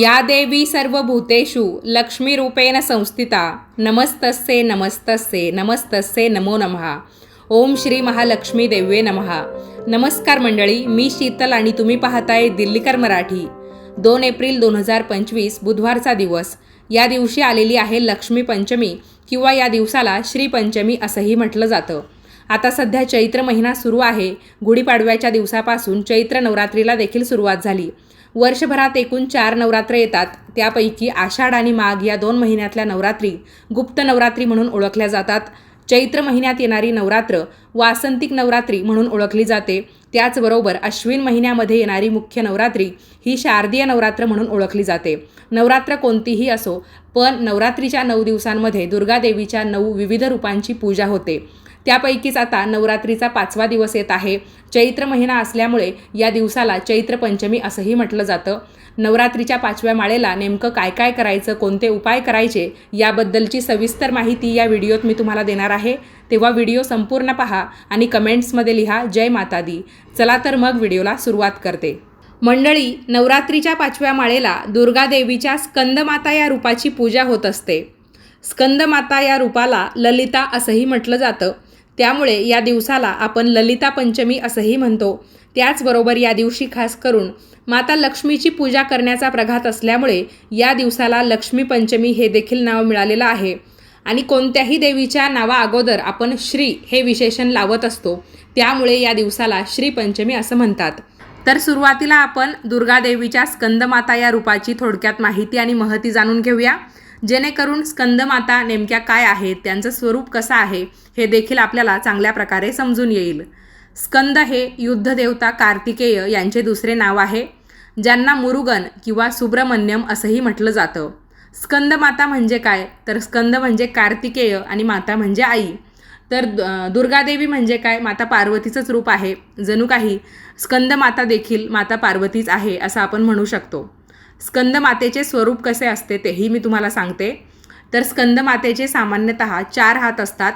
या देवी सर्व भूतेषु लक्ष्मीरूपेण संस्थिता। नमस्तस्ये नमस्तस्ये नमस्तस्ये नमो नमः। ओम श्री महालक्ष्मी देव्ये नमः। नमस्कार मंडळी मी शीतल आणि तुम्ही पाहताय दिल्लीकर मराठी। दोन एप्रिल दोन हजार पंचवीस बुधवारचा दिवस। या दिवशी आलेली आहे लक्ष्मी पंचमी किंवा या दिवसाला श्रीपंचमी असंही म्हटलं जातं। आता सध्या चैत्र महिना सुरू आहे। गुढीपाडव्याच्या दिवसापासून चैत्र नवरात्रीला देखील सुरुवात झाली। वर्षभरात एकूण चार नवरात्र येतात. त्यापैकी आषाढ आणि माघ या दोन महिन्यातल्या नवरात्री गुप्त नवरात्री म्हणून ओळखल्या जातात. चैत्र महिन्यात येणारी नवरात्र वासंतिक नवरात्री म्हणून ओळखली जाते. त्याचबरोबर अश्विन महिन्यामध्ये येणारी मुख्य नवरात्री ही शारदीय नवरात्र म्हणून ओळखली जाते. नवरात्र कोणतीही असो पण नवरात्रीच्या नऊ दिवसांमध्ये दुर्गादेवीच्या नऊ विविध रूपांची पूजा होते. त्यापैकीच आता नवरात्रीचा पाचवा दिवस येत आहे. चैत्र महिना असल्यामुळे या दिवसाला चैत्र पंचमी असंही म्हटलं जातं. नवरात्रीच्या पाचव्या माळेला नेमकं काय काय करायचं कोणते उपाय करायचे याबद्दलची सविस्तर माहिती या व्हिडिओत मी तुम्हाला देणार आहे. तेव्हा व्हिडिओ संपूर्ण पहा आणि कमेंट्समध्ये लिहा जय माता दी चला तर मग व्हिडिओला सुरुवात करते. मंडळी नवरात्रीच्या पाचव्या माळेला दुर्गादेवीच्या स्कंदमाता या रूपाची पूजा होत असते. स्कंदमाता या रूपाला ललिता असंही म्हटलं जातं. त्यामुळे या दिवसाला आपण ललिता पंचमी असंही म्हणतो. त्याचबरोबर या दिवशी खास करून माता लक्ष्मीची पूजा करण्याचा प्रघात असल्यामुळे या दिवसाला लक्ष्मी पंचमी हे देखील नाव मिळालेलं आहे. आणि कोणत्याही देवीच्या नावा अगोदर आपण श्री हे विशेषण लावत असतो. त्यामुळे या दिवसाला श्री पंचमी असं म्हणतात. तर सुरुवातीला आपण दुर्गादेवीच्या स्कंदमाता या रूपाची थोडक्यात माहिती आणि महती जाणून घेऊया. जेणेकरून स्कंदमाता नेमक्या काय आहेत त्यांचं स्वरूप कसं आहे हे देखील आपल्याला चांगल्या प्रकारे समजून येईल. स्कंद हे युद्धदेवता कार्तिकेय यांचे दुसरे नाव आहे ज्यांना मुरुगन किंवा सुब्रमण्यम असंही म्हटलं जातं. स्कंदमाता म्हणजे काय? तर स्कंद म्हणजे कार्तिकेय आणि माता म्हणजे आई. तर द- दुर्गादेवी म्हणजे काय? माता पार्वतीचंच रूप आहे. जणू काही स्कंदमाता देखील माता पार्वतीच आहे असं आपण म्हणू शकतो. स्कंदमातेचे स्वरूप कसे असते तेही मी तुम्हाला सांगते. तर स्कंदमातेचे सामान्यतः चार हात असतात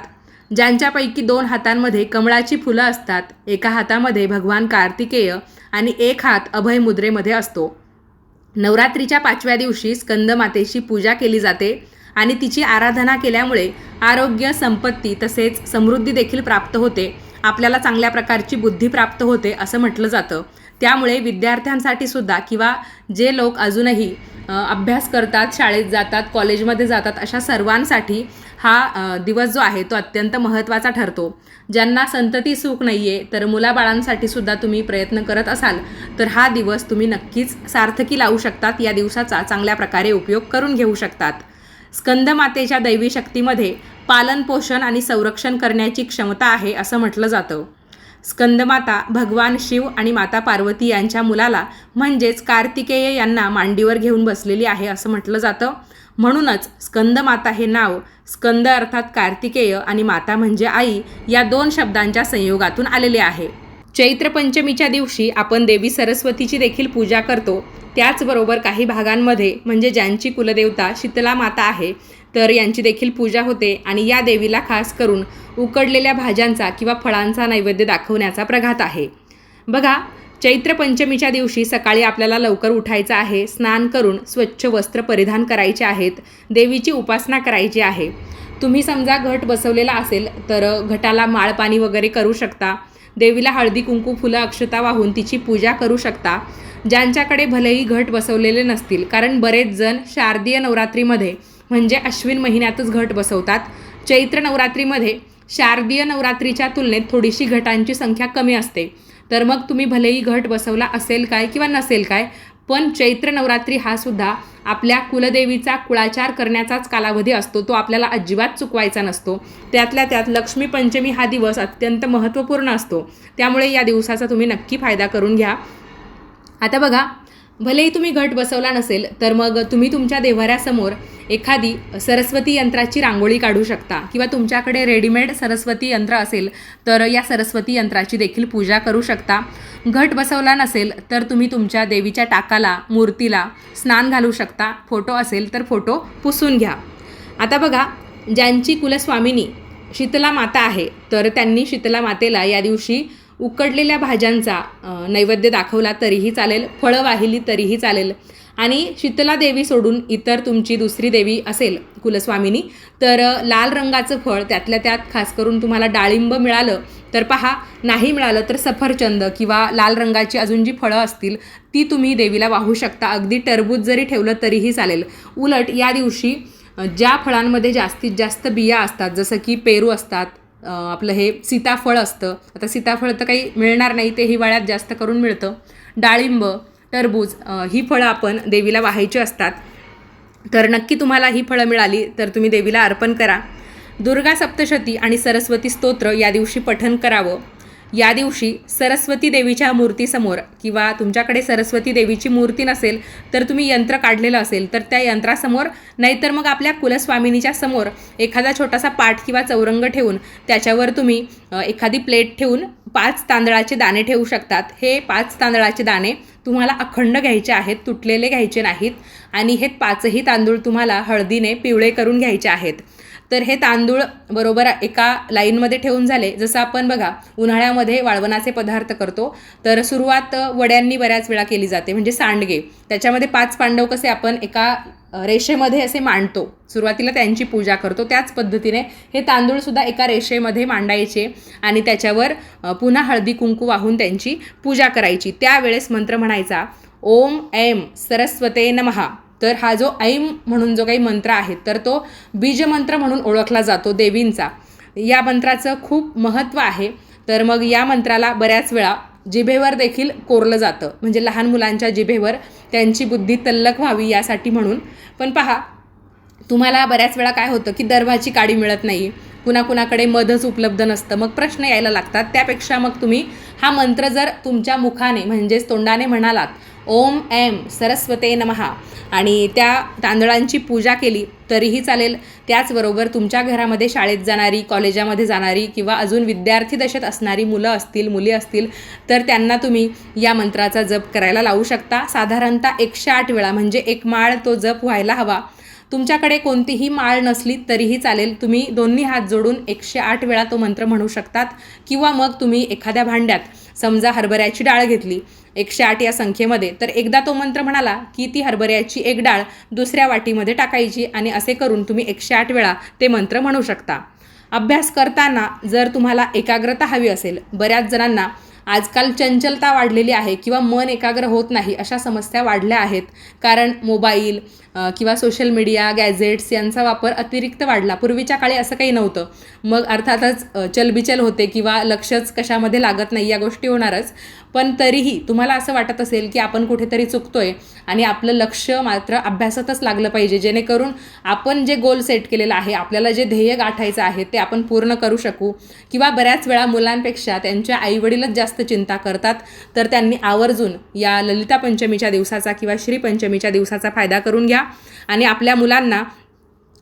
ज्यांच्यापैकी दोन हातांमध्ये कमळाची फुलं असतात. एका हातामध्ये भगवान कार्तिकेय आणि एक हात अभय मुद्रेमध्ये असतो. नवरात्रीच्या पाचव्या दिवशी स्कंदमातेची पूजा केली जाते आणि तिची आराधना केल्यामुळे आरोग्य संपत्ती तसेच समृद्धी देखील प्राप्त होते. आपल्याला चांगल्या प्रकारची बुद्धी प्राप्त होते असं म्हटलं जातं. त्यामुळे विद्यार्थ्यांसाठी सुद्धा किंवा जे लोक अजूनही अभ्यास करतात शाळेत जातात कॉलेजमध्ये जातात अशा सर्वांसाठी हा दिवस जो आहे तो अत्यंत महत्त्वाचा ठरतो. ज्यांना संतती सुख नाही आहे तर मुलाबाळांसाठी सुद्धा तुम्ही प्रयत्न करत असाल तर हा दिवस तुम्ही नक्कीच सार्थकी लावू शकतात. या दिवसाचा चांगल्या प्रकारे उपयोग करून घेऊ शकतात. स्कंदमातेच्या दैवी शक्तीमध्ये पालनपोषण आणि संरक्षण करण्याची क्षमता आहे असं म्हटलं जातं. स्कंदमाता भगवान शिव आणि माता पार्वती यांच्या मुलाला म्हणजेच कार्तिकेय यांना मांडीवर घेऊन बसलेली आहे असं म्हटलं जातं. म्हणूनच स्कंदमाता हे नाव स्कंद अर्थात कार्तिकेय आणि माता म्हणजे आई या दोन शब्दांच्या संयोगातून आलेले आहे. चैत्र पंचमीच्या दिवशी आपण देवी सरस्वतीची देखील पूजा करतो. त्याचबरोबर काही भागांमध्ये म्हणजे ज्यांची कुलदेवता शीतला माता आहे तर यांची देखील पूजा होते आणि या देवीला खास करून उकडलेल्या भाज्यांचा किंवा फळांचा नैवेद्य दाखवण्याचा प्रघात आहे. बघा चैत्र पंचमीच्या दिवशी सकाळी आपल्याला लवकर उठायचं आहे स्नान करून स्वच्छ वस्त्र परिधान करायचे आहेत देवीची उपासना करायची आहे. तुम्ही समजा घट बसवलेला असेल तर घटाला माळपाणी वगैरे करू शकता. देवीला हळदी कुंकू फुलं अक्षता वाहून तिची पूजा करू शकता. ज्यांच्याकडे भलेही घट बसवलेले नसतील कारण बरेच जण शारदीय नवरात्रीमध्ये म्हणजे अश्विन महिन्यातच घट बसवतात. चैत्र नवरात्रीमध्ये शारदीय नवरात्रीच्या तुलनेत थोडीशी घटांची संख्या कमी असते. तर मग तुम्ही भलेही घट बसवला असेल काय किंवा नसेल काय पण चैत्र नवरात्री हा सुद्धा आपल्या कुलदेवीचा कुळाचार करण्याचाच कालावधी असतो. तो आपल्याला अजिबात चुकवायचा नसतो. त्यातल्या त्यात लक्ष्मी पंचमी हा दिवस अत्यंत महत्त्वपूर्ण असतो. त्यामुळे या दिवसाचा तुम्ही नक्की फायदा करून घ्या. आता बघा भलेही तुम्ही घट बसवला नसेल तर मग तुम्ही तुमच्या देव्हाऱ्यासमोर एखादी सरस्वती यंत्राची रांगोळी काढू शकता. किंवा तुमच्याकडे रेडीमेड सरस्वती यंत्र असेल तर या सरस्वती यंत्राची देखील पूजा करू शकता. घट बसवला नसेल तर तुम्ही तुमच्या देवीच्या टाकाला मूर्तीला स्नान घालू शकता. फोटो असेल तर फोटो पुसून घ्या. आता बघा ज्यांची कुलस्वामिनी शीतला माता आहे तर त्यांनी शीतला मातेला या दिवशी उकडलेल्या भाज्यांचा नैवेद्य दाखवला तरीही चालेल फळं वाहिली तरीही चालेल. आणि शीतला देवी सोडून इतर तुमची दुसरी देवी असेल कुलस्वामिनी तर लाल रंगाचं फळ त्यातल्या त्यात खास करून तुम्हाला डाळिंब मिळालं तर पहा नाही मिळालं तर सफरचंद किंवा लाल रंगाची अजून जी फळं असतील ती तुम्ही देवीला वाहू शकता. अगदी टरबूज जरी ठेवलं तरीही चालेल. उलट या दिवशी ज्या फळांमध्ये जास्तीत जास्त बिया असतात जसं की पेरू असतात आपलं हे सीताफळ असतं. आता सीताफळ तर काही मिळणार नाही ते हिवाळ्यात जास्त करून मिळतं. डाळिंब टरबूज ही फळं आपण देवीला वाहायची असतात. तर नक्की तुम्हाला ही फळं मिळाली तर तुम्ही देवीला अर्पण करा. दुर्गा सप्तशती आणि सरस्वती स्तोत्र या दिवशी पठन करावं. या दिवशी सरस्वती देवीच्या मूर्तीसमोर किंवा तुमच्याकडे सरस्वती देवीची मूर्ती नसेल तर तुम्ही यंत्र काढलेलं असेल तर त्या यंत्रासमोर नाहीतर मग आपल्या कुलस्वामिनीच्या समोर एखादा छोटासा पाठ किंवा चौरंग ठेवून त्याच्यावर तुम्ही एखादी प्लेट ठेवून पाच तांदळाचे दाणे ठेवू शकतात. हे पाच तांदळाचे दाणे तुम्हाला अखंड घ्यायचे आहेत तुटलेले घ्यायचे नाहीत आणि हे पाचही तांदूळ तुम्हाला हळदीने पिवळे करून घ्यायचे आहेत. तर हे तांदूळ बरोबर एका लाईनमध्ये ठेवून झाले. जसं आपण बघा उन्हाळ्यामध्ये वाळवणाचे पदार्थ करतो. तर सुरुवात वड्यांनी बऱ्याच वेळा केली जाते म्हणजे सांडगे. त्याच्यामध्ये पाच पांडव कसे आपण एका रेषेमध्ये असे मांडतो. सुरुवातीला त्यांची पूजा करतो. त्याच पद्धतीने हे तांदूळसुद्धा एका रेषेमध्ये मांडायचे आणि त्याच्यावर पुन्हा हळदी कुंकू वाहून त्यांची पूजा करायची. त्यावेळेस मंत्र म्हणायचा ओम ऐम सरस्वते नमहा तर हा जो ऐम म्हणून जो काही मंत्र आहे तर तो बीजमंत्र म्हणून ओळखला जातो देवींचा. या मंत्राचं खूप महत्त्व आहे. तर मग या मंत्राला बऱ्याच वेळा जिभेवर देखील कोरलं जातं. म्हणजे लहान मुलांच्या जिभेवर त्यांची बुद्धी तल्लक व्हावी यासाठी म्हणून. पण पहा तुम्हाला बऱ्याच वेळा काय होतं की दर्भाची काडी मिळत नाही. कुणाकुणाकडे मधच उपलब्ध नसतं. मग प्रश्न यायला लागतात. त्यापेक्षा मग तुम्ही हा मंत्र जर तुमच्या मुखाने म्हणजेच तोंडाने म्हणालात ओम ऐम सरस्वते नमहा आणि त्या तांदळांची पूजा केली तरीही चालेल. त्याचबरोबर तुमच्या घरामध्ये शाळेत जाणारी कॉलेजामध्ये जाणारी किंवा अजून विद्यार्थी दशेत असणारी मुलं असतील मुली असतील तर त्यांना तुम्ही या मंत्राचा जप करायला लावू शकता. साधारणतः एकशे आठ वेळा म्हणजे एक माळ तो जप व्हायला हवा. तुमच्याकडे कोणतीही माळ नसली तरीही चालेल. तुम्ही दोन्ही हात जोडून एकशे आठ वेळा तो मंत्र म्हणू शकतात. किंवा मग तुम्ही एखाद्या भांड्यात समजा हरभऱ्याची डाळ घेतली एकशे आठ या संख्येमध्ये. तर एकदा तो मंत्र म्हणाला की ती हरभऱ्याची एक डाळ दुसऱ्या वाटीमध्ये टाकायची आणि असे करून तुम्ही एकशे आठ वेळा ते मंत्र म्हणू शकता. अभ्यास करताना जर तुम्हाला एकाग्रता हवी असेल बऱ्याच जणांना आजकाल चंचलता वाढलेली आहे किंवा मन एकाग्र होत नाही अशा समस्या वाढल्या आहेत. कारण मोबाईल किंवा सोशल मीडिया गॅझेट्स यांचा वापर अतिरिक्त वाढला. पूर्वीच्या काळी असं काही नव्हतं. मग अर्थातच चलबिचल होते किंवा लक्षच कशामध्ये लागत नाही या गोष्टी होणारच. पण तरीही तुम्हाला असं वाटत असेल की आपण कुठेतरी चुकतोय आणि आपलं लक्ष मात्र अभ्यासातच लागलं पाहिजे जेणेकरून आपण जे गोल सेट केलेलं आहे आपल्याला जे ध्येय गाठायचं आहे ते आपण पूर्ण करू शकू. किंवा बऱ्याच वेळा मुलांपेक्षा त्यांच्या आईवडीलच जास्त चिंता करतात तर त्यांनी आवर्जून या ललिता पंचमीच्या दिवसाचा किंवा श्रीपंचमीच्या दिवसाचा फायदा करून घ्या. आणि आपल्या मुलांना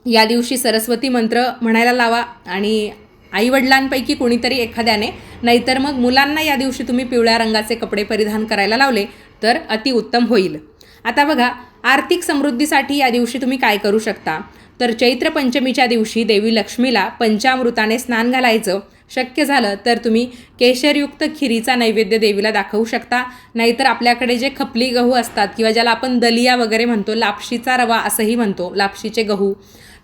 या दिवशी सरस्वती मंत्र म्हणायला लावा आणि आईवडिलांपैकी कोणीतरी एखाद्याने नाहीतर मग मुलांना या दिवशी तुम्ही पिवळ्या रंगाचे कपडे परिधान करायला लावले तर अतिउत्तम होईल. आता बघा आर्थिक समृद्धीसाठी या दिवशी तुम्ही काय करू शकता? तर चैत्र पंचमीच्या दिवशी देवी लक्ष्मीला पंचामृताने स्नान घालायचं. शक्य झालं तर तुम्ही केशरयुक्त खिरीचा नैवेद्य देवीला दाखवू शकता. नाहीतर आपल्याकडे जे खपली गहू असतात किंवा ज्याला आपण दलिया वगैरे म्हणतो लापशीचा रवा असंही म्हणतो लापशीचे गहू.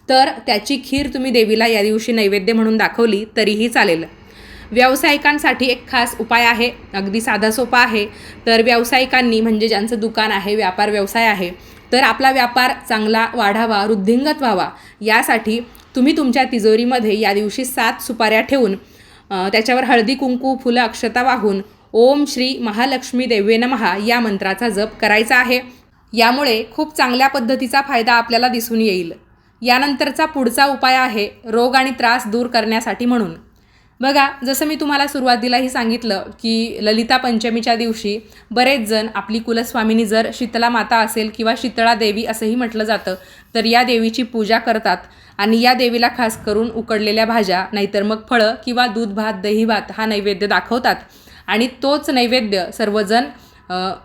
तर त्याची खीर तुम्ही देवीला या दिवशी नैवेद्य म्हणून दाखवली तरीही चालेल. व्यावसायिकांसाठी एक खास उपाय आहे अगदी साधा सोपा आहे. तर व्यावसायिकांनी म्हणजे ज्यांचं दुकान आहे व्यापार व्यवसाय आहे तर आपला व्यापार चांगला वाढावा वृद्धिंगत व्हावा यासाठी तुम्ही तुमच्या तिजोरीमध्ये या दिवशी सात सुपाऱ्या ठेवून त्याच्यावर हळदी कुंकू फुलं अक्षता वाहून ओम श्री महालक्ष्मी देवे नमहा या मंत्राचा जप करायचा आहे. यामुळे खूप चांगल्या पद्धतीचा फायदा आपल्याला दिसून येईल. यानंतरचा पुढचा उपाय आहे रोग आणि त्रास दूर करण्यासाठी म्हणून. बघा जसं मी तुम्हाला सुरुवातीलाही सांगितलं की ललिता पंचमीच्या दिवशी बरेच जण आपली कुलस्वामिनी जर शीतला माता असेल किंवा शीतळा देवी असंही म्हटलं जातं तर या देवीची पूजा करतात आणि या देवीला खास करून उकडलेल्या भाज्या नाहीतर मग फळं किंवा दूध भात दही भात हा नैवेद्य दाखवतात आणि तोच नैवेद्य सर्वजण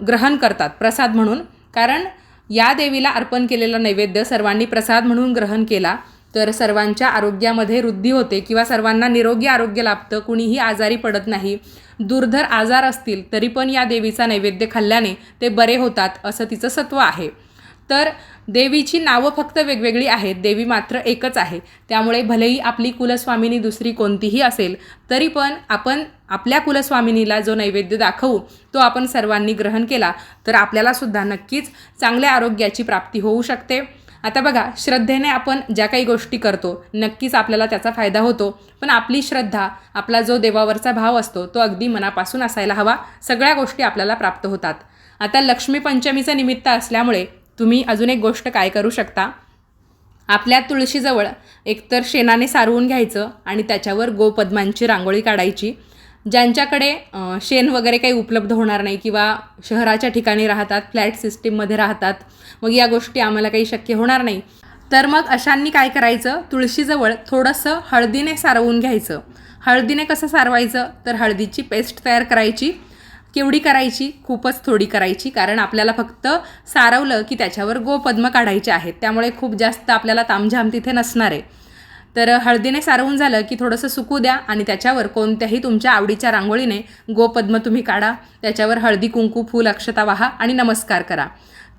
ग्रहण करतात प्रसाद म्हणून. कारण या देवीला अर्पण केलेला नैवेद्य सर्वांनी प्रसाद म्हणून ग्रहण केला तर सर्वांच्या आरोग्यामध्ये वृद्धी होते किंवा सर्वांना निरोगी आरोग्य लाभतं कुणीही आजारी पडत नाही दुर्धर आजार असतील तरी पण या देवीचा नैवेद्य खाल्ल्याने ते बरे होतात असं तिचं सत्व आहे. तर देवीची नावं फक्त वेगवेगळी आहेत. देवी मात्र एकच आहे. त्यामुळे भलेही आपली कुलस्वामिनी दुसरी कोणतीही असेल तरी पण आपण आपल्या कुलस्वामिनीला जो नैवेद्य दाखवू तो आपण सर्वांनी ग्रहण केला तर आपल्यालासुद्धा नक्कीच चांगल्या आरोग्याची प्राप्ती होऊ शकते. आता बघा श्रद्धेने आपण ज्या काही गोष्टी करतो नक्कीच आपल्याला त्याचा फायदा होतो. पण आपली श्रद्धा आपला जो देवावरचा भाव असतो तो अगदी मनापासून असायला हवा. सगळ्या गोष्टी आपल्याला प्राप्त होतात. आता लक्ष्मीपंचमीचं निमित्त असल्यामुळे तुम्ही अजून एक गोष्ट काय करू शकता? आपल्या तुळशीजवळ एकतर शेणाने सारवून घ्यायचं आणि त्याच्यावर गोपद्मांची रांगोळी काढायची. ज्यांच्याकडे शेण वगैरे काही उपलब्ध होणार नाही किंवा शहराच्या ठिकाणी राहतात फ्लॅट सिस्टीममध्ये राहतात मग या गोष्टी आम्हाला काही शक्य होणार नाही. तर मग अशांनी काय करायचं? तुळशीजवळ थोडंसं हळदीने सारवून घ्यायचं. हळदीने कसं सारवायचं? तर हळदीची पेस्ट तयार करायची. केवढी करायची? खूपच थोडी करायची. कारण आपल्याला फक्त सारवलं की त्याच्यावर गोपद्म काढायचे आहेत. त्यामुळे खूप जास्त आपल्याला तामझाम तिथे नसणार आहे. तर हळदीने सारवून झालं की थोडंसं सुकू द्या आणि त्याच्यावर कोणत्याही तुमच्या आवडीच्या रांगोळीने गोपद्म तुम्ही काढा. त्याच्यावर हळदी कुंकू फूल अक्षता वाहा आणि नमस्कार करा.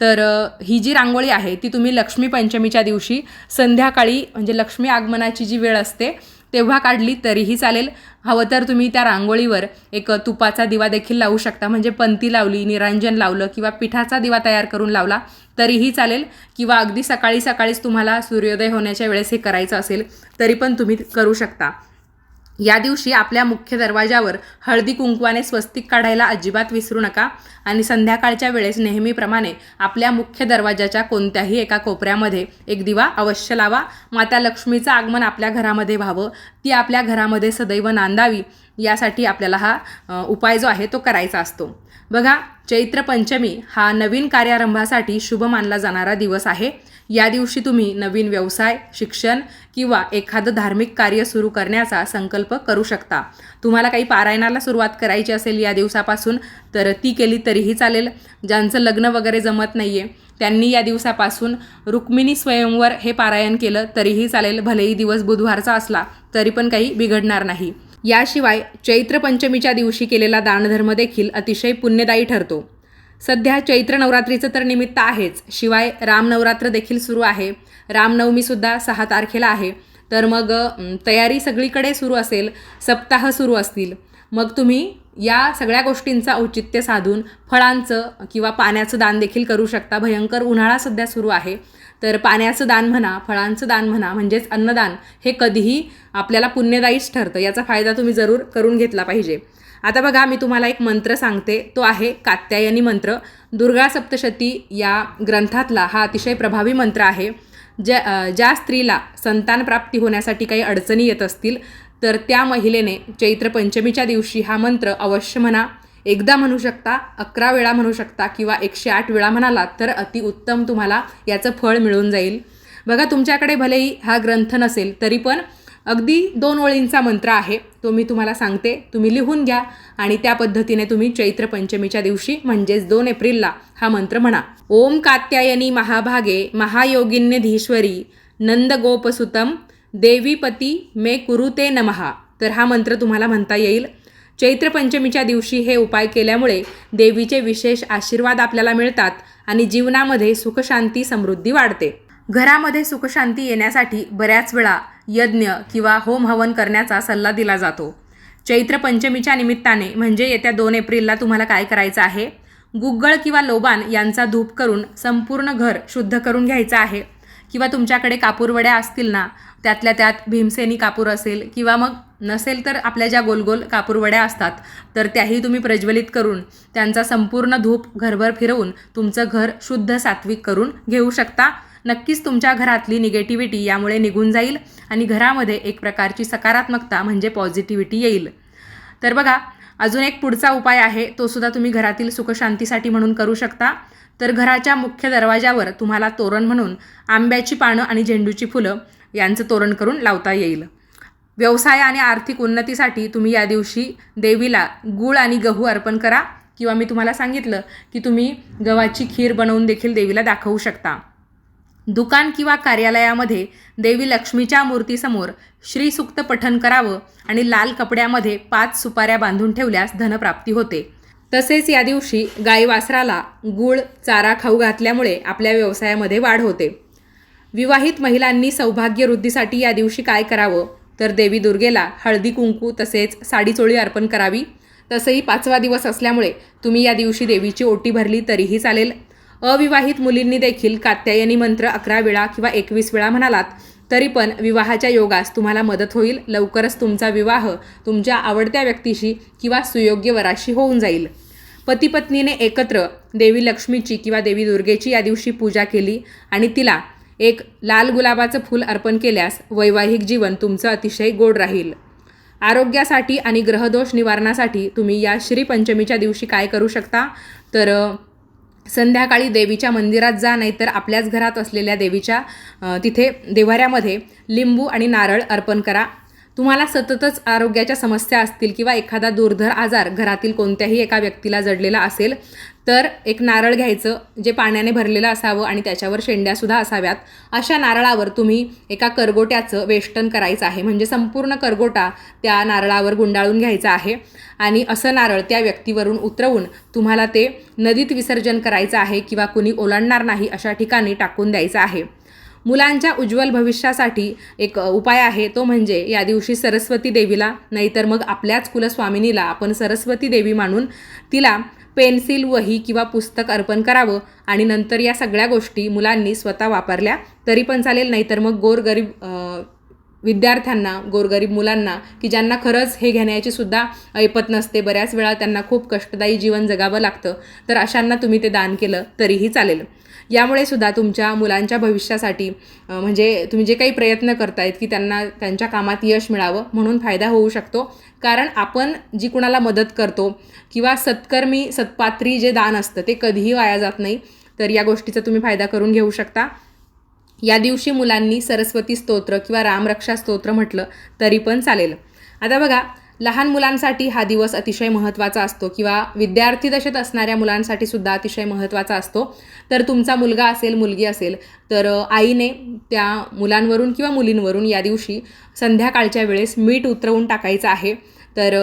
तर ही जी रांगोळी आहे ती तुम्ही लक्ष्मी पंचमीच्या दिवशी संध्याकाळी म्हणजे लक्ष्मी आगमनाची जी वेळ असते तेव्हा काढली तरीही चालेल. हवं तर तुम्ही त्या रांगोळीवर एक तुपाचा दिवा देखील लावू शकता. म्हणजे पंती लावली निरांजन लावलं किंवा पिठाचा दिवा तयार करून लावला तरीही चालेल किंवा अगदी सकाळी सकाळीच तुम्हाला सूर्योदय होण्याच्या वेळेस हे करायचं असेल तरी पण तुम्ही करू शकता. या दिवशी आपल्या मुख्य दरवाजावर हळदी कुंकवाने स्वस्तिक काढायला अजिबात विसरू नका आणि संध्याकाळच्या वेळेस नेहमीप्रमाणे आपल्या मुख्य दरवाजाच्या कोणत्याही एका कोपऱ्यामध्ये एक दिवा अवश्य लावा. माता लक्ष्मीचं आगमन आपल्या घरामध्ये व्हावं. ती आपल्या घरामध्ये सदैव नांदावी यासाठी आपल्याला हा उपाय जो आहे तो करायचा असतो. बघा चैत्र पंचमी हा नवीन कार्यारंभासाठी शुभ मानला जाणारा दिवस आहे. या दिवशी तुम्ही नवीन व्यवसाय शिक्षण किंवा एखादं धार्मिक कार्य सुरू करण्याचा संकल्प करू शकता. तुम्हाला काही पारायणाला सुरुवात करायची असेल या दिवसापासून तर ती केली तरीही चालेल. ज्यांचं लग्न वगैरे जमत नाही आहे त्यांनी या दिवसापासून रुक्मिणी स्वयंवर हे पारायण केलं तरीही चालेल. भलेही दिवस बुधवारचा असला तरी पण काही बिघडणार नाही. याशिवाय चैत्र पंचमीच्या दिवशी केलेला दानधर्म देखील अतिशय पुण्यदायी ठरतो. सध्या चैत्र नवरात्रीचं तर निमित्त आहेच. शिवाय रामनवरात्र देखील सुरू आहे. रामनवमीसुद्धा सहा तारखेला आहे. तर मग तयारी सगळीकडे सुरू असेल सप्ताह सुरू असतील. मग तुम्ही या सगळ्या गोष्टींचा औचित्य साधून फळांचं किंवा पाण्याचं दान देखील करू शकता. भयंकर उन्हाळा सध्या सुरू आहे. तर पाण्याचं दान म्हणा फळांचं दान म्हणा म्हणजेच अन्नदान हे कधीही आपल्याला पुण्यदायीच ठरतं. याचा फायदा तुम्ही जरूर करून घेतला पाहिजे. आता बघा मी तुम्हाला एक मंत्र सांगते. तो आहे कात्यायनी मंत्र. दुर्गा सप्तशती या ग्रंथातला हा अतिशय प्रभावी मंत्र आहे. ज्या ज्या स्त्रीला संतान प्राप्ती होण्यासाठी काही अडचणी येत असतील तर त्या महिलेने चैत्र पंचमीच्या दिवशी हा मंत्र अवश्य म्हणा. एकदा म्हणू शकता अकरा वेळा म्हणू शकता किंवा एकशे आठ वेळा म्हणालात तर अतिउत्तम तुम्हाला याचं फळ मिळून जाईल. बघा तुमच्याकडे भलेही हा ग्रंथ नसेल तरी पण अगदी दोन ओळींचा मंत्र आहे. तो मी तुम्हाला सांगते. तुम्ही लिहून घ्या आणि त्या पद्धतीने तुम्ही चैत्र पंचमीच्या दिवशी म्हणजेच दोन एप्रिलला हा मंत्र म्हणा. ओम कात्यायनी महाभागे महायोगिन्यधीश्वरी नंदगोपसुतम देवीपती मे कुरुते नमहा तर हा मंत्र तुम्हाला म्हणता येईल. चैत्रपंचमीच्या दिवशी हे उपाय केल्यामुळे देवीचे विशेष आशीर्वाद आपल्याला मिळतात आणि जीवनामध्ये सुखशांती समृद्धी वाढते. घरामध्ये सुखशांती येण्यासाठी बऱ्याच वेळा यज्ञ किंवा होम हवन करण्याचा सल्ला दिला जातो. चैत्र पंचमीच्या निमित्ताने म्हणजे येत्या दोन एप्रिलला तुम्हाला काय करायचं आहे? गुग्गळ किंवा लोबान यांचा धूप करून संपूर्ण घर शुद्ध करून घ्यायचं आहे. किंवा तुमच्याकडे कापूरवड्या असतील ना त्यातल्या त्यात भीमसेनी कापूर असेल किंवा मग नसेल तर आपल्या ज्या गोलगोल कापूरवड्या असतात तर त्याही तुम्ही प्रज्वलित करून त्यांचा संपूर्ण धूप घरभर फिरवून तुमचं घर शुद्ध सात्विक करून घेऊ शकता. नक्कीच तुमच्या घरातली निगेटिव्हिटी यामुळे निघून जाईल आणि घरामध्ये एक प्रकारची सकारात्मकता म्हणजे पॉझिटिव्हिटी येईल. तर बघा अजून एक पुढचा उपाय आहे तो सुद्धा तुम्ही घरातील सुखशांतीसाठी म्हणून करू शकता. तर घराच्या मुख्य दरवाजावर तुम्हाला तोरण म्हणून आंब्याची पानं आणि झेंडूची फुलं यांचं तोरण करून लावता येईल. व्यवसाय आणि आर्थिक उन्नतीसाठी तुम्ही या दिवशी देवीला गूळ आणि गहू अर्पण करा किंवा मी तुम्हाला सांगितलं की तुम्ही गव्हाची खीर बनवून देखील देवीला दाखवू शकता. दुकान किंवा कार्यालयामध्ये देवी लक्ष्मीच्या मूर्तीसमोर श्रीसुक्त पठन करावं आणि लाल कपड्यामध्ये पाच सुपाऱ्या बांधून ठेवल्यास धनप्राप्ती होते. तसेच या दिवशी गाई वासराला गूळ चारा खाऊ घातल्यामुळे आपल्या व्यवसायामध्ये वाढ होते. विवाहित महिलांनी सौभाग्य वृद्धीसाठी या दिवशी काय करावं? तर देवी दुर्गेला हळदी कुंकू तसेच साडी चोळी अर्पण करावी. तसंही पाचवा दिवस असल्यामुळे तुम्ही या दिवशी देवीची ओटी भरली तरीही चालेल. अविवाहित मुलींनी देखील कात्यायनी मंत्र अकरा वेळा किंवा एकवीस वेळा म्हणालात. तरी पण विवाहाच्या योगास तुम्हाला मदत होईल. लवकरच तुमचा विवाह तुमच्या आवडत्या व्यक्तीशी किंवा सुयोग्य वराशी होऊन जाईल. पतीपत्नीने एकत्र देवी लक्ष्मीची किंवा देवी दुर्गेची या दिवशी पूजा केली आणि तिला एक लाल गुलाबाचं फूल अर्पण केल्यास वैवाहिक जीवन तुमचं अतिशय गोड राहील. आरोग्यासाठी आणि ग्रहदोष निवारणासाठी तुम्ही या श्रीपंचमीच्या दिवशी काय करू शकता? तर संध्याकाळी देवीच्या मंदिरात जा नाहीतर आपल्याच घरात असलेल्या देवीच्या तिथे देवाऱ्यामध्ये लिंबू आणि नारळ अर्पण करा. तुम्हाला सततच आरोग्याच्या समस्या असतील किंवा एखादा दुर्धर आजार घरातील कोणत्याही एका व्यक्तीला जडलेला असेल तर एक नारळ घ्यायचं जे पाण्याने भरलेलं असावं आणि त्याच्यावर शेंड्यासुद्धा असाव्यात. अशा नारळावर तुम्ही एका करगोट्याचं वेष्टन करायचं आहे. म्हणजे संपूर्ण करगोटा त्या नारळावर गुंडाळून घ्यायचा आहे आणि असं नारळ त्या व्यक्तीवरून उतरवून तुम्हाला ते नदीत विसर्जन करायचं आहे किंवा कुणी ओलांडणार नाही अशा ठिकाणी टाकून द्यायचं आहे. मुलांच्या उज्ज्वल भविष्यासाठी एक उपाय आहे तो म्हणजे या दिवशी सरस्वती देवीला नाहीतर मग आपल्याच कुलस्वामिनीला आपण सरस्वती देवी मानून तिला पेन्सिल वही किंवा पुस्तक अर्पण करावं आणि नंतर या सगळ्या गोष्टी मुलांनी स्वतः वापरल्या तरी पण चालेल. नाहीतर मग गोरगरीब विद्यार्थ्यांना गोरगरीब मुलांना की ज्यांना खरंच हे घेण्याची सुद्धा ऐपत नसते. बऱ्याच वेळा त्यांना खूप कष्टदायी जीवन जगावं लागतं. तर अशांना तुम्ही ते दान केलं तरीही चालेल. यामुळे सुद्धा तुमच्या मुलांच्या भविष्यासाठी म्हणजे तुम्ही जे काही प्रयत्न करतायत की त्यांना त्यांच्या कामात यश मिळावं म्हणून फायदा होऊ शकतो. कारण आपण जी कुणाला मदत करतो किंवा सत्कर्मी सत्पात्री जे दान असतं ते कधीही वाया जात नाही. तर या गोष्टीचा तुम्ही फायदा करून घेऊ शकता. या दिवशी मुलांनी सरस्वती स्तोत्र किंवा रामरक्षा स्तोत्र म्हटलं तरी पण चालेल. आता बघा लहान मुलांसाठी हा दिवस अतिशय महत्त्वाचा असतो किंवा विद्यार्थी दशेत असणाऱ्या मुलांसाठी सुद्धा अतिशय महत्त्वाचा असतो. तर तुमचा मुलगा असेल मुलगी असेल तर आईने त्या मुलांवरून किंवा मुलींवरून या दिवशी संध्याकाळच्या वेळेस मीठ उतरवून टाकायचं आहे. तर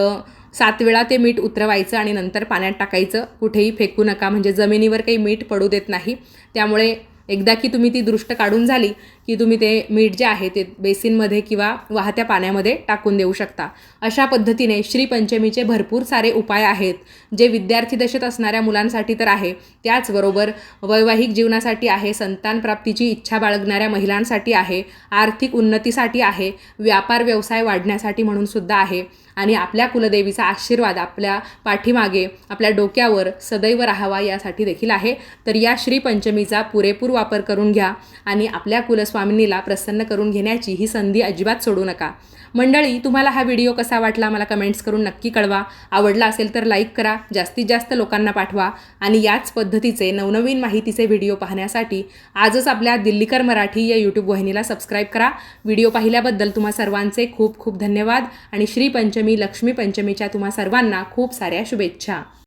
सात वेळा ते मीठ उतरवायचं आणि नंतर पाण्यात टाकायचं. कुठेही फेकू नका म्हणजे जमिनीवर काही मीठ पडू देत नाही. त्यामुळे एकदा की तुम्ही ती दृष्ट काढून झाली की तुम्ही ते मीठ जे आहे ते बेसिनमध्ये किंवा वाहत्या पाण्यामध्ये टाकून देऊ शकता. अशा पद्धतीने श्रीपंचमीचे भरपूर सारे उपाय आहेत. जे विद्यार्थी दशेत असणाऱ्या मुलांसाठी तर आहे. त्याचबरोबर वैवाहिक जीवनासाठी आहे संतान प्राप्तीची इच्छा बाळगणाऱ्या महिलांसाठी आहे आर्थिक उन्नतीसाठी आहे व्यापार व्यवसाय वाढण्यासाठी म्हणून सुद्धा आहे. आणि आपल्या कुलदेवीचा आशीर्वाद आपल्या पाठीमागे आपल्या डोक्यावर सदैव राहावा यासाठी देखील आहे. तर या श्रीपंचमीचा पुरेपूर वापर करून घ्या आणि आपल्या कुलस्वामिनीला प्रसन्न करून घेण्याची ही संधी अजिबात सोडू नका. मंडळी तुम्हाला हा व्हिडिओ कसा वाटला मला कमेंट्स करून नक्की कळवा. आवडला असेल तर लाईक करा जास्तीत जास्त लोकांना पाठवा आणि याच पद्धतीचे नवनवीन माहितीचे व्हिडिओ पाहण्यासाठी आजच आपल्या दिल्लीकर मराठी या यूट्यूब वाहिनीला सबस्क्राईब करा. व्हिडिओ पाहिल्याबद्दल तुम्हा सर्वांचे खूप खूप धन्यवाद आणि श्रीपंचमी लक्ष्मीपंचमीच्या लक्ष्मी पंचमीच्या तुम्हा सर्वांना खूप साऱ्या शुभेच्छा.